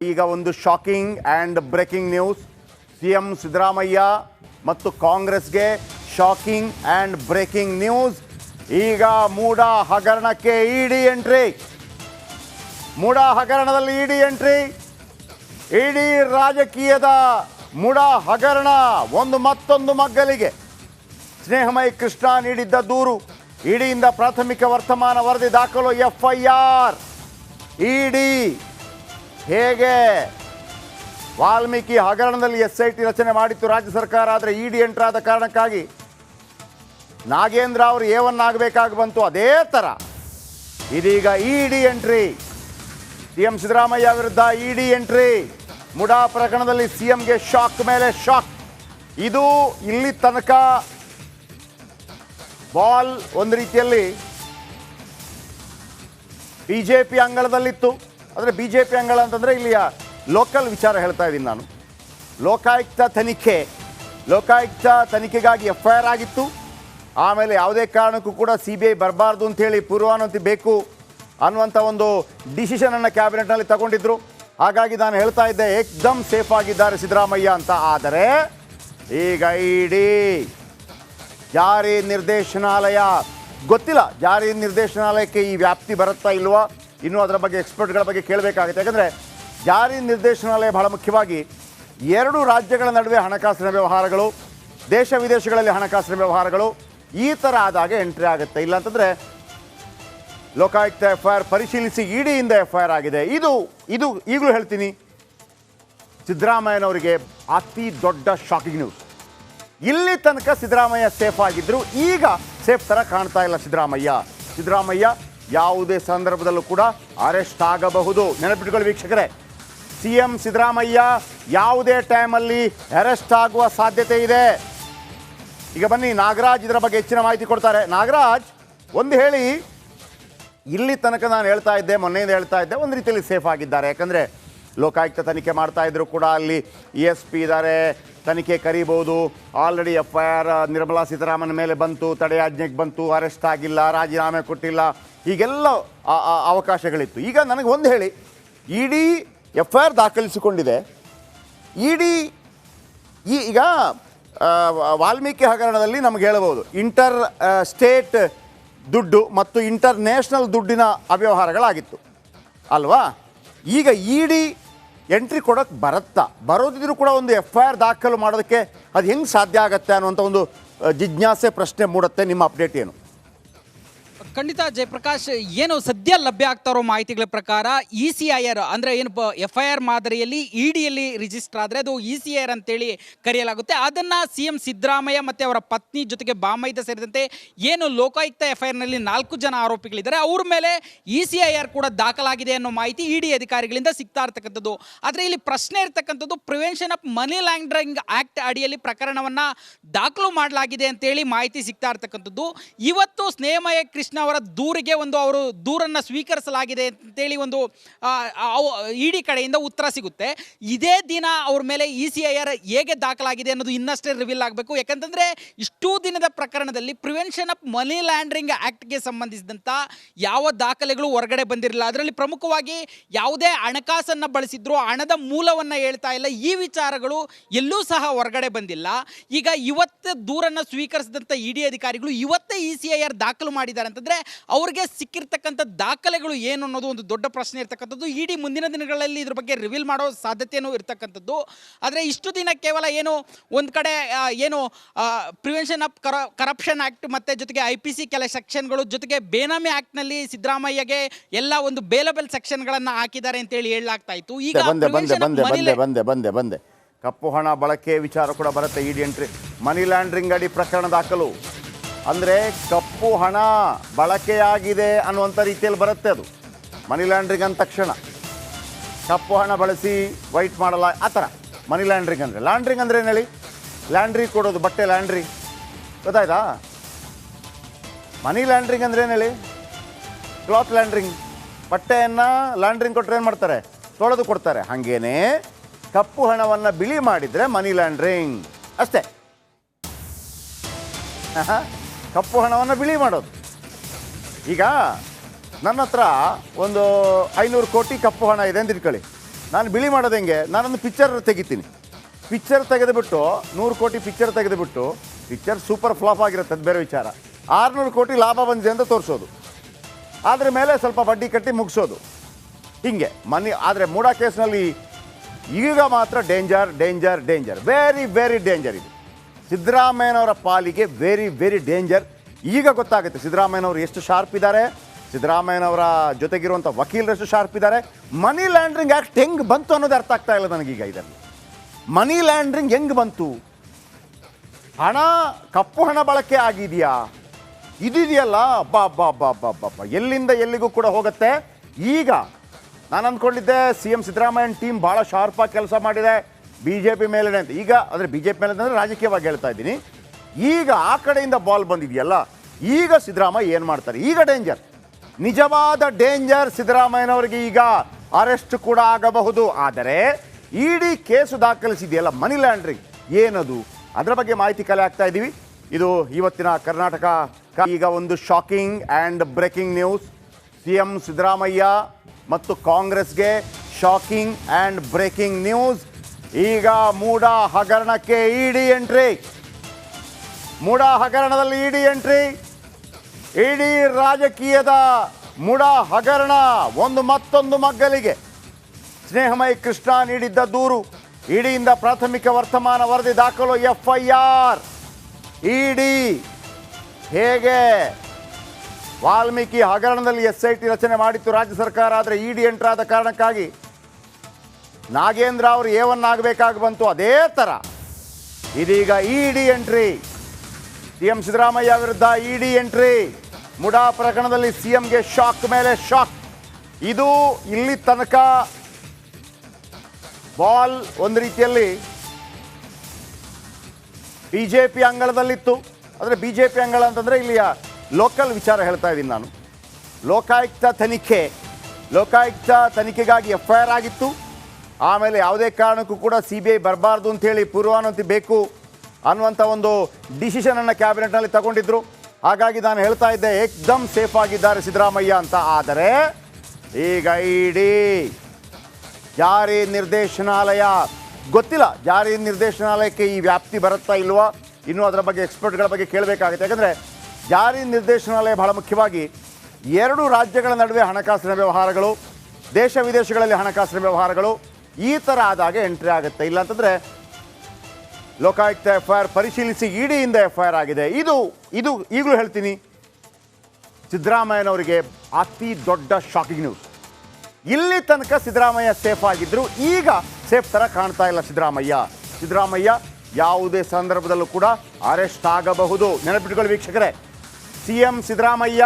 ಈಗ ಒಂದು shocking and breaking news C M Siddaramaiah ಮತ್ತು ಕಾಂಗ್ರೆಸ್ಗೆ ಶಾಕಿಂಗ್ ಆ್ಯಂಡ್ ಬ್ರೇಕಿಂಗ್ ನ್ಯೂಸ್ ಈಗ ಮೂಡ ಹಗರಣಕ್ಕೆ ಇಡಿ ಎಂಟ್ರಿ ಮೂಡ ಹಗರಣದಲ್ಲಿ ಇಡಿ ಎಂಟ್ರಿ ಇಡೀ ರಾಜಕೀಯದ ಮೂಡ ಹಗರಣ ಒಂದು ಮತ್ತೊಂದು ಮಗ್ಗಲಿಗೆ. ಸ್ನೇಹಮಯ ಕೃಷ್ಣ ನೀಡಿದ್ದ ದೂರು. ಇಡಿಯಿಂದ ಪ್ರಾಥಮಿಕ ವರ್ತಮಾನ ವರದಿ ದಾಖಲು ಎಫ್ಐಆರ್ ಇಡಿ ಹೇಗೆ? ವಾಲ್ಮೀಕಿ ಹಗರಣದಲ್ಲಿ ಎಸ್ ಐ ಟಿ ರಚನೆ ಮಾಡಿತ್ತು ರಾಜ್ಯ ಸರ್ಕಾರ, ಆದರೆ ಇಡಿ ಎಂಟರ್ ಆದ ಕಾರಣಕ್ಕಾಗಿ. ನಾಗೇಂದ್ರ ಅವರು ಏವನ್ನಾಗಬೇಕಾಗಿ ಬಂತು, ಅದೇ ಥರ ಇದೀಗ ED entry. C M Siddaramaiah ವಿರುದ್ಧ ಇಡಿ ಎಂಟ್ರಿ. ಮುಡಾ ಪ್ರಕರಣದಲ್ಲಿ ಸಿ ಎಂಗೆ ಶಾಕ್ ಮೇಲೆ ಶಾಕ್. ಇದು ಇಲ್ಲಿ ತನಕ ಬಾಲ್ ಒಂದು ರೀತಿಯಲ್ಲಿ ಬಿ ಜೆ ಅಂಗಳದಲ್ಲಿತ್ತು. ಅಂದರೆ ಬಿ ಜೆ ಪಿ ಅಂಗಳ ಅಂತಂದರೆ ಇಲ್ಲಿಯ ಲೋಕಲ್ ವಿಚಾರ ಹೇಳ್ತಾ ಇದ್ದೀನಿ ನಾನು. ಲೋಕಾಯುಕ್ತ ತನಿಖೆ, ಲೋಕಾಯುಕ್ತ ತನಿಖೆಗಾಗಿ ಎಫ್ ಐ ಆರ್ ಆಗಿತ್ತು. ಆಮೇಲೆ ಯಾವುದೇ ಕಾರಣಕ್ಕೂ ಕೂಡ ಸಿ ಬಿ ಐ ಬರಬಾರ್ದು ಅಂತೇಳಿ ಪೂರ್ವಾನುಮತಿ ಬೇಕು ಅನ್ನುವಂಥ ಒಂದು ಡಿಸಿಷನನ್ನು ಕ್ಯಾಬಿನೆಟ್ನಲ್ಲಿ ತಗೊಂಡಿದ್ರು. ಹಾಗಾಗಿ ನಾನು ಹೇಳ್ತಾ ಇದ್ದೆ, ಏಕ್ದಮ್ ಸೇಫ್ ಆಗಿದ್ದಾರೆ ಸಿದ್ದರಾಮಯ್ಯ ಅಂತ. ಆದರೆ ಈಗ ಇಡೀ ಜಾರಿ ನಿರ್ದೇಶನಾಲಯ ಗೊತ್ತಿಲ್ಲ. ಜಾರಿ ನಿರ್ದೇಶನಾಲಯಕ್ಕೆ ಈ ವ್ಯಾಪ್ತಿ ಬರುತ್ತಾ ಇಲ್ವಾ? ಇನ್ನೂ ಅದರ ಬಗ್ಗೆ ಎಕ್ಸ್ಪರ್ಟ್ಗಳ ಬಗ್ಗೆ ಕೇಳಬೇಕಾಗುತ್ತೆ. ಯಾಕಂದರೆ ಜಾರಿ ನಿರ್ದೇಶನಾಲಯ ಬಹಳ ಮುಖ್ಯವಾಗಿ ಎರಡು ರಾಜ್ಯಗಳ ನಡುವೆ ಹಣಕಾಸಿನ ವ್ಯವಹಾರಗಳು, ದೇಶ ವಿದೇಶಗಳಲ್ಲಿ ಹಣಕಾಸಿನ ವ್ಯವಹಾರಗಳು ಈ ಥರ ಆದಾಗ ಎಂಟ್ರಿ ಆಗುತ್ತೆ. ಇಲ್ಲಾಂತಂದರೆ ಲೋಕಾಯುಕ್ತ ಎಫ್ ಐ ಆರ್ ಪರಿಶೀಲಿಸಿ ಇಡಿಯಿಂದ ಎಫ್ ಐ ಆರ್ ಆಗಿದೆ. ಇದು ಇದು ಈಗಲೂ ಹೇಳ್ತೀನಿ, ಸಿದ್ದರಾಮಯ್ಯನವರಿಗೆ ಅತಿ ದೊಡ್ಡ ಶಾಕಿಂಗ್ ನ್ಯೂಸ್ ಇಲ್ಲಿ ತನಕ ಸಿದ್ದರಾಮಯ್ಯ ಸೇಫ್ ಆಗಿದ್ರು. ಈಗ ಸೇಫ್ ಥರ ಕಾಣ್ತಾ ಇಲ್ಲ ಸಿದ್ದರಾಮಯ್ಯ. ಸಿದ್ದರಾಮಯ್ಯ ಯಾವುದೇ ಸಂದರ್ಭದಲ್ಲೂ ಕೂಡ ಅರೆಸ್ಟ್ ಆಗಬಹುದು. ನೆನಪಿಟ್ಕೊಳ್ಳಿ ವೀಕ್ಷಕರೇ ಸಿ ಎಂ ಸಿದ್ದರಾಮಯ್ಯ ಯಾವುದೇ ಟೈಮಲ್ಲಿ ಅರೆಸ್ಟ್ ಆಗುವ ಸಾಧ್ಯತೆ ಇದೆ. ಈಗ ಬನ್ನಿ, ನಾಗರಾಜ್ ಇದರ ಬಗ್ಗೆ ಹೆಚ್ಚಿನ ಮಾಹಿತಿ ಕೊಡ್ತಾರೆ. ನಾಗರಾಜ್, ಒಂದು ಹೇಳಿ, ಇಲ್ಲಿ ತನಕ ನಾನು ಹೇಳ್ತಾ ಇದ್ದೆ, ಮೊನ್ನೆಯಿಂದ ಹೇಳ್ತಾ ಇದ್ದೆ, ಒಂದು ರೀತಿಯಲ್ಲಿ ಸೇಫ್ ಆಗಿದ್ದಾರೆ. ಯಾಕಂದರೆ ಲೋಕಾಯುಕ್ತ ತನಿಖೆ ಮಾಡ್ತಾ ಇದ್ರು ಕೂಡ ಅಲ್ಲಿ ಇ ಎಸ್ ಪಿ ಇದ್ದಾರೆ, ತನಿಖೆ ಕರೀಬೋದು already F I R Nirmala Sitharaman ಮೇಲೆ ಬಂತು, ತಡೆಯಾಜ್ಞೆಗೆ ಬಂತು ಅರೆಸ್ಟ್ ಆಗಿಲ್ಲ, ರಾಜೀನಾಮೆ ಕೊಟ್ಟಿಲ್ಲ. ಹೀಗೆಲ್ಲ ಅವಕಾಶಗಳಿತ್ತು. ಈಗ ನನಗೆ ಒಂದು ಹೇಳಿ. ಇಡಿ ಎಫ್ ಐ ಆರ್ ದಾಖಲಿಸಿಕೊಂಡಿದೆ. ಇಡಿ ಈಗ ವಾಲ್ಮೀಕಿ ಹಗರಣದಲ್ಲಿ ನಮ್ಗೆ ಹೇಳಬಹುದು ಇಂಟರ್ ಸ್ಟೇಟ್ ದುಡ್ಡು ಮತ್ತು ಇಂಟರ್ ನ್ಯಾಷನಲ್ ದುಡ್ಡಿನ ಅವ್ಯವಹಾರಗಳಾಗಿತ್ತು. ಅಲ್ವಾ? ಈಗ ಇಡಿ ಎಂಟ್ರಿ ಕೊಡೋಕ್ಕೆ ಬರುತ್ತಾ? ಬರೋದಿದ್ರು ಕೂಡ ಒಂದು ಎಫ್ ಐ ಆರ್ ದಾಖಲು ಮಾಡೋದಕ್ಕೆ ಅದು ಹೆಂಗೆ ಸಾಧ್ಯ ಆಗತ್ತೆ ಅನ್ನುವಂಥ ಒಂದು ಜಿಜ್ಞಾಸೆ ಪ್ರಶ್ನೆ ಮೂಡುತ್ತೆ ನಿಮ್ಮ ಅಪ್ಡೇಟ್ ಏನು? ಖಂಡಿತ ಜಯಪ್ರಕಾಶ್, ಏನು ಸದ್ಯ ಲಭ್ಯ ಆಗ್ತಾ ಇರೋ ಮಾಹಿತಿಗಳ ಪ್ರಕಾರ ಇ ಸಿ ಐ ಆರ್ ಅಂದರೆ ಏನು ಎಫ್ ಐ ಆರ್ ಮಾದರಿಯಲ್ಲಿ ಇ ಡಿಯಲ್ಲಿ ರಿಜಿಸ್ಟರ್ ಆದರೆ ಅದು ಇ ಸಿ ಐ ಆರ್ ಅಂತೇಳಿ ಕರೆಯಲಾಗುತ್ತೆ. ಅದನ್ನು ಸಿ ಎಂ ಸಿದ್ದರಾಮಯ್ಯ ಮತ್ತು ಅವರ ಪತ್ನಿ ಜೊತೆಗೆ ಬಾಮೈದ ಸೇರಿದಂತೆ ಏನು ಲೋಕಾಯುಕ್ತ ಎಫ್ ಐ ಆರ್ನಲ್ಲಿ ನಾಲ್ಕು ಜನ ಆರೋಪಿಗಳಿದ್ದಾರೆ, ಅವ್ರ ಮೇಲೆ ಇ ಸಿ ಐ ಆರ್ ಕೂಡ ದಾಖಲಾಗಿದೆ ಅನ್ನೋ ಮಾಹಿತಿ ಇ ಡಿ ಅಧಿಕಾರಿಗಳಿಂದ ಸಿಗ್ತಾ ಇರ್ತಕ್ಕಂಥದ್ದು. ಆದರೆ ಇಲ್ಲಿ ಪ್ರಶ್ನೆ ಇರ್ತಕ್ಕಂಥದ್ದು prevention of money laundering act ಅಡಿಯಲ್ಲಿ ಪ್ರಕರಣವನ್ನು ದಾಖಲು ಮಾಡಲಾಗಿದೆ ಅಂತೇಳಿ ಮಾಹಿತಿ ಸಿಗ್ತಾ ಇರ್ತಕ್ಕಂಥದ್ದು. ಇವತ್ತು ಸ್ನೇಹಮಯ ಕೃಷ್ಣ ಅವರ ದೂರಿಗೆ ಒಂದು ಅವರು ದೂರನ್ನು ಸ್ವೀಕರಿಸಲಾಗಿದೆ ಅಂತೇಳಿ ಒಂದು ಇಡಿ ಕಡೆಯಿಂದ ಉತ್ತರ ಸಿಗುತ್ತೆ. ಇದೇ ದಿನ ಅವ್ರ ಮೇಲೆ ಇ ಸಿ ಐ ಆರ್ ಹೇಗೆ ದಾಖಲಾಗಿದೆ ಅನ್ನೋದು ಇನ್ನಷ್ಟೇ ರಿವೀಲ್ ಆಗಬೇಕು. ಯಾಕಂತಂದರೆ ಇಷ್ಟು ದಿನದ ಪ್ರಕರಣದಲ್ಲಿ ಪ್ರಿವೆನ್ಷನ್ ಆಫ್ ಮನಿ ಲ್ಯಾಂಡ್ರಿಂಗ್ ಆ್ಯಕ್ಟ್ಗೆ ಸಂಬಂಧಿಸಿದಂಥ ಯಾವ ದಾಖಲೆಗಳು ಹೊರಗಡೆ ಬಂದಿರಲಿಲ್ಲ. ಅದರಲ್ಲಿ ಪ್ರಮುಖವಾಗಿ ಯಾವುದೇ ಹಣಕಾಸನ್ನು ಬಳಸಿದ್ರು ಹಣದ ಮೂಲವನ್ನು ಹೇಳ್ತಾ ಇಲ್ಲ. ಈ ವಿಚಾರಗಳು ಎಲ್ಲೂ ಸಹ ಹೊರಗಡೆ ಬಂದಿಲ್ಲ. ಈಗ ಇವತ್ತು ದೂರನ್ನು ಸ್ವೀಕರಿಸಿದಂಥ ಇ ಡಿ ಅಧಿಕಾರಿಗಳು ಇವತ್ತೇ ಇ ಸಿ ಐ ಆರ್ ದಾಖಲು ಮಾಡಿದ್ದಾರೆ ಅಂತಂದರೆ ಅವ್ರಿಗೆ ಸಿಕ್ಕಿರ್ತಕ್ಕಂಥ ದಾಖಲೆಗಳು ಏನು ಅನ್ನೋದು ಒಂದು ದೊಡ್ಡ ಪ್ರಶ್ನೆ ಇರ್ತಕ್ಕಂಥದ್ದು. ಇಡೀ ಮುಂದಿನ ದಿನಗಳಲ್ಲಿ ಇದ್ರ ಬಗ್ಗೆ ರಿವೀಲ್ ಮಾಡೋ ಸಾಧ್ಯತೆಯೂ ಇರ್ತಕ್ಕಂಥದ್ದು. ಆದರೆ ಇಷ್ಟು ದಿನ ಕೇವಲ ಏನು ಒಂದು ಕಡೆ ಏನು ಪ್ರಿವೆನ್ಷನ್ ಆಫ್ ಕರ ಕರಪ್ಷನ್ ಆ್ಯಕ್ಟ್ ಮತ್ತು ಜೊತೆಗೆ ಐ ಪಿ ಸಿ ಕೆಲ ಸೆಕ್ಷನ್ಗಳು ಜೊತೆಗೆ ಬೇನಾಮಿ ಆ್ಯಕ್ಟ್ನಲ್ಲಿ ಸಿದ್ದರಾಮಯ್ಯಗೆ ಎಲ್ಲ ಒಂದು ಬೇಲಬಲ್ ಸೆಕ್ಷನ್ಗಳನ್ನು ಹಾಕಿದ್ದಾರೆ ಅಂತೇಳಿ ಹೇಳಲಾಗ್ತಾ ಇತ್ತು. ಈಗ ಬಂದೆ ಬಂದೆ ಬಂದೆ ಬಂದೆ ಬಂದೆ ಬಂದೆ ಬಂದೆ. ಕಪ್ಪು ಹಣ ಬಳಕೆ ವಿಚಾರ ಕೂಡ ಬರುತ್ತೆ ಇಡಿ ಎಂಟ್ರಿ ಮನಿ ಲ್ಯಾಂಡ್ರಿಂಗ್ ಅಡಿ ಪ್ರಕರಣ ದಾಖಲು. ಅಂದರೆ ಕಪ್ಪು ಹಣ ಬಳಕೆಯಾಗಿದೆ ಅನ್ನುವಂಥ ರೀತಿಯಲ್ಲಿ ಬರುತ್ತೆ ಅದು. ಮನಿ ಲ್ಯಾಂಡ್ರಿಂಗ್ ಅಂದ ತಕ್ಷಣ. ಕಪ್ಪು ಹಣ ಬಳಸಿ ವೈಟ್ ಮಾಡಲ್ಲ ಆ ಥರ. ಮನಿ ಲ್ಯಾಂಡ್ರಿಂಗ್ ಅಂದರೆ. ಲ್ಯಾಂಡ್ರಿಂಗ್ ಅಂದರೆ ಏನು ಹೇಳಿ? ಲ್ಯಾಂಡ್ರಿ ಕೊಡೋದು ಬಟ್ಟೆ ಲ್ಯಾಂಡ್ರಿ ಗೊತ್ತಾಯ್ತಾ? ಮನಿ ಲ್ಯಾಂಡ್ರಿಂಗ್ ಅಂದರೆ ಏನು ಹೇಳಿ? ಕ್ಲಾತ್ ಲ್ಯಾಂಡ್ರಿಂಗ್ ಬಟ್ಟೆಯನ್ನು ಲ್ಯಾಂಡ್ರಿಂಗ್ ಕೊಟ್ಟರೆ ಏನು ಮಾಡ್ತಾರೆ? ತೊಳೆದು ಕೊಡ್ತಾರೆ. ಹಾಗೇನೆ ಕಪ್ಪು ಹಣವನ್ನು ಬಿಳಿ ಮಾಡಿದರೆ ಮನಿ ಲ್ಯಾಂಡ್ರಿಂಗ್ ಅಷ್ಟೇ. ಆಹಾ, ಕಪ್ಪು ಹಣವನ್ನು ಬಿಳಿ ಮಾಡೋದು. ಈಗ ನನ್ನ ಹತ್ರ ಒಂದು ಐನೂರು ಕೋಟಿ ಕಪ್ಪು ಹಣ ಇದೆ ಅಂತ ಇಟ್ಕೊಳ್ಳಿ ನಾನು ಬಿಳಿ ಮಾಡೋದು ಹೆಂಗೆ? ನಾನೊಂದು ಪಿಕ್ಚರ್ ತೆಗಿತೀನಿ. ಪಿಕ್ಚರ್ ತೆಗೆದುಬಿಟ್ಟು ನೂರು ಕೋಟಿ ಪಿಕ್ಚರ್ ತೆಗೆದುಬಿಟ್ಟು ಪಿಕ್ಚರ್ ಸೂಪರ್ ಫ್ಲಾಪ್ ಆಗಿರುತ್ತೆ ಅದು ಬೇರೆ ವಿಚಾರ. ಆರುನೂರು ಕೋಟಿ ಲಾಭ ಬಂದಿದೆ ಅಂತ ತೋರಿಸೋದು. ಅದ್ರ ಮೇಲೆ ಸ್ವಲ್ಪ ಬಡ್ಡಿ ಕಟ್ಟಿ ಮುಗಿಸೋದು. ಹಿಂಗೆ ಮನಿ ಆದರೆ ಮೂಡ ಕೇಸ್ನಲ್ಲಿ ಈಗ ಮಾತ್ರ danger danger danger very very danger ಇದು. ಸಿದ್ದರಾಮಯ್ಯನವರ ಪಾಲಿಗೆ ವೆರಿ ವೆರಿ ಡೇಂಜರ್ ಈಗ ಗೊತ್ತಾಗುತ್ತೆ ಸಿದ್ದರಾಮಯ್ಯನವರು ಎಷ್ಟು ಶಾರ್ಪ್ ಇದ್ದಾರೆ. ಸಿದ್ದರಾಮಯ್ಯನವರ ಜೊತೆಗಿರುವಂಥ ವಕೀಲರು ಎಷ್ಟು ಶಾರ್ಪ್ ಇದ್ದಾರೆ. ಮನಿ ಲ್ಯಾಂಡ್ರಿಂಗ್ ಆ್ಯಕ್ಟ್ ಹೆಂಗೆ ಬಂತು ಅನ್ನೋದು ಅರ್ಥ ಆಗ್ತಾ ಇಲ್ಲ ನನಗೀಗ ಇದರಲ್ಲಿ. ಮನಿ ಲ್ಯಾಂಡ್ರಿಂಗ್ ಹೆಂಗೆ ಬಂತು. ಹಣ, ಕಪ್ಪು ಹಣ ಬಳಕೆ ಆಗಿದೆಯಾ. ಇದಿದೆಯಲ್ಲ. ಅಬ್ಬಾ ಅಬ್ಬಾ ಅಬ್ಬಾ ಅಬ್ಬಾ ಅಬ್ಬಾ ಎಲ್ಲಿಂದ ಎಲ್ಲಿಗೂ ಕೂಡ ಹೋಗುತ್ತೆ. ಈಗ ನಾನು ಅಂದ್ಕೊಂಡಿದ್ದೆ, ಸಿ ಎಂ ಸಿದ್ದರಾಮಯ್ಯನ ಟೀಮ್ ಭಾಳ ಶಾರ್ಪಾಗಿ ಕೆಲಸ ಮಾಡಿದೆ. ಬಿ ಜೆ ಪಿ ಮೇಲೆ ಅಂತ. ಈಗ, ಅಂದರೆ ಬಿ ಜೆ ಪಿ ಮೇಲೆ ಅಂದರೆ ರಾಜಕೀಯವಾಗಿ ಹೇಳ್ತಾ ಇದ್ದೀನಿ. ಈಗ ಆ ಕಡೆಯಿಂದ ಬಾಲ್ ಬಂದಿದೆಯಲ್ಲ, ಈಗ ಸಿದ್ದರಾಮಯ್ಯ ಏನು ಮಾಡ್ತಾರೆ? ಈಗ ಡೇಂಜರ್ ನಿಜವಾದ ಡೇಂಜರ್ ಸಿದ್ದರಾಮಯ್ಯನವರಿಗೆ ಈಗ ಅರೆಸ್ಟ್ ಕೂಡ ಆಗಬಹುದು. ಆದರೆ, ಇಡಿ ಕೇಸು ದಾಖಲಿಸಿದೆಯಲ್ಲ ಮನಿ ಲ್ಯಾಂಡ್ರಿಂಗ್ ಏನದು? ಅದರ ಬಗ್ಗೆ ಮಾಹಿತಿ ಕಲೆ ಆಗ್ತಾ ಇದ್ದೀವಿ. ಇದು ಇವತ್ತಿನ ಕರ್ನಾಟಕ. ಈಗ ಒಂದು shocking and breaking news C M Siddaramaiah ಮತ್ತು ಕಾಂಗ್ರೆಸ್ಗೆ ಶಾಕಿಂಗ್ ಆ್ಯಂಡ್ ಬ್ರೇಕಿಂಗ್ ನ್ಯೂಸ್ ಈಗ ಮೂಡ ಹಗರಣಕ್ಕೆ ಇಡಿ ಎಂಟ್ರಿ. ಮೂಡ ಹಗರಣದಲ್ಲಿ ಇಡಿ ಎಂಟ್ರಿ. ಇಡೀ ರಾಜಕೀಯದ ಮೂಡ ಹಗರಣ ಒಂದು ಮತ್ತೊಂದು ಮಗ್ಗಲಿಗೆ. ಸ್ನೇಹಮಯಿ ಕೃಷ್ಣ ನೀಡಿದ್ದ ದೂರು, ಇಡಿಯಿಂದ ಪ್ರಾಥಮಿಕ ವರ್ತಮಾನ ವರದಿ ದಾಖಲು ಎಫ್ ಐ ಇಡಿ ಹೇಗೆ ವಾಲ್ಮೀಕಿ ಹಗರಣದಲ್ಲಿ ಎಸ್ ಐ ಟಿ ರಚನೆ ಮಾಡಿತ್ತು ರಾಜ್ಯ ಸರ್ಕಾರ, ಆದರೆ ಇಡಿ ಎಂಟ್ರಾದ ಕಾರಣಕ್ಕಾಗಿ ನಾಗೇಂದ್ರ ಅವರು ಏವನ್ನಾಗಬೇಕಾಗಿ ಬಂತು? ಅದೇ ಥರ ಇದೀಗ E D entry CM Siddaramaiah ವಿರುದ್ಧ ಇ ಡಿ ಎಂಟ್ರಿ ಮುಡಾ ಪ್ರಕರಣದಲ್ಲಿ ಸಿ ಎಂಗೆ ಶಾಕ್ ಮೇಲೆ ಶಾಕ್ ಇದು ಇಲ್ಲಿ ತನಕ ಬಾಲ್ ಒಂದು ರೀತಿಯಲ್ಲಿ ಬಿ ಜೆ ಪಿ ಅಂಗಳದಲ್ಲಿತ್ತು. ಅಂದರೆ ಬಿ ಜೆ ಪಿ ಅಂಗಳ ಅಂತಂದರೆ ಇಲ್ಲಿಯ ಲೋಕಲ್ ವಿಚಾರ ಹೇಳ್ತಾ ಇದ್ದೀನಿ ನಾನು. ಲೋಕಾಯುಕ್ತ ತನಿಖೆ. ಲೋಕಾಯುಕ್ತ ತನಿಖೆಗಾಗಿ ಎಫ್ ಐ ಆರ್ ಆಗಿತ್ತು. ಆಮೇಲೆ ಯಾವುದೇ ಕಾರಣಕ್ಕೂ ಕೂಡ ಸಿ ಬಿ ಐ ಬರಬಾರ್ದು ಅಂತೇಳಿ ಪೂರ್ವಾನುಮತಿ ಬೇಕು ಅನ್ನುವಂಥ ಒಂದು ಡಿಸಿಷನನ್ನು ಕ್ಯಾಬಿನೆಟ್ನಲ್ಲಿ ತಗೊಂಡಿದ್ರು. ಹಾಗಾಗಿ ನಾನು ಹೇಳ್ತಾ ಇದ್ದೆ, ಏಕ್ದಮ್ ಸೇಫ್ ಆಗಿದ್ದಾರೆ ಸಿದ್ದರಾಮಯ್ಯ ಅಂತ. ಆದರೆ ಈಗ ಇಡೀ ಜಾರಿ ನಿರ್ದೇಶನಾಲಯ ಗೊತ್ತಿಲ್ಲ. ಜಾರಿ ನಿರ್ದೇಶನಾಲಯಕ್ಕೆ ಈ ವ್ಯಾಪ್ತಿ ಬರುತ್ತಾ ಇಲ್ವಾ? ಇನ್ನೂ ಅದರ ಬಗ್ಗೆ ಎಕ್ಸ್ಪರ್ಟ್ಗಳ ಬಗ್ಗೆ ಕೇಳಬೇಕಾಗುತ್ತೆ. ಯಾಕಂದರೆ ಜಾರಿ ನಿರ್ದೇಶನಾಲಯ ಬಹಳ ಮುಖ್ಯವಾಗಿ ಎರಡು ರಾಜ್ಯಗಳ ನಡುವೆ ಹಣಕಾಸಿನ ವ್ಯವಹಾರಗಳು, ದೇಶ ವಿದೇಶಗಳಲ್ಲಿ ಹಣಕಾಸಿನ ವ್ಯವಹಾರಗಳು ಈ ಥರ ಆದಾಗ ಎಂಟ್ರಿ ಆಗುತ್ತೆ. ಇಲ್ಲಾಂತಂದರೆ ಲೋಕಾಯುಕ್ತ ಎಫ್ ಐ ಆರ್ ಪರಿಶೀಲಿಸಿ ಇಡಿಯಿಂದ ಎಫ್ ಐ ಆರ್ ಆಗಿದೆ. ಇದು ಇದು ಈಗಲೂ ಹೇಳ್ತೀನಿ. ಸಿದ್ದರಾಮಯ್ಯನವರಿಗೆ ಅತಿ ದೊಡ್ಡ ಶಾಕಿಂಗ್ ನ್ಯೂಸ್ ಇಲ್ಲಿ ತನಕ ಸಿದ್ದರಾಮಯ್ಯ ಸೇಫ್ ಆಗಿದ್ದರು ಈಗ ಸೇಫ್ ಥರ ಕಾಣ್ತಾ ಇಲ್ಲ ಸಿದ್ದರಾಮಯ್ಯ. ಸಿದ್ದರಾಮಯ್ಯ ಯಾವುದೇ ಸಂದರ್ಭದಲ್ಲೂ ಕೂಡ ಅರೆಸ್ಟ್ ಆಗಬಹುದು. ನೆನಪಿಟ್ಕೊಳ್ಳಿ ವೀಕ್ಷಕರೇ. C M Siddaramaiah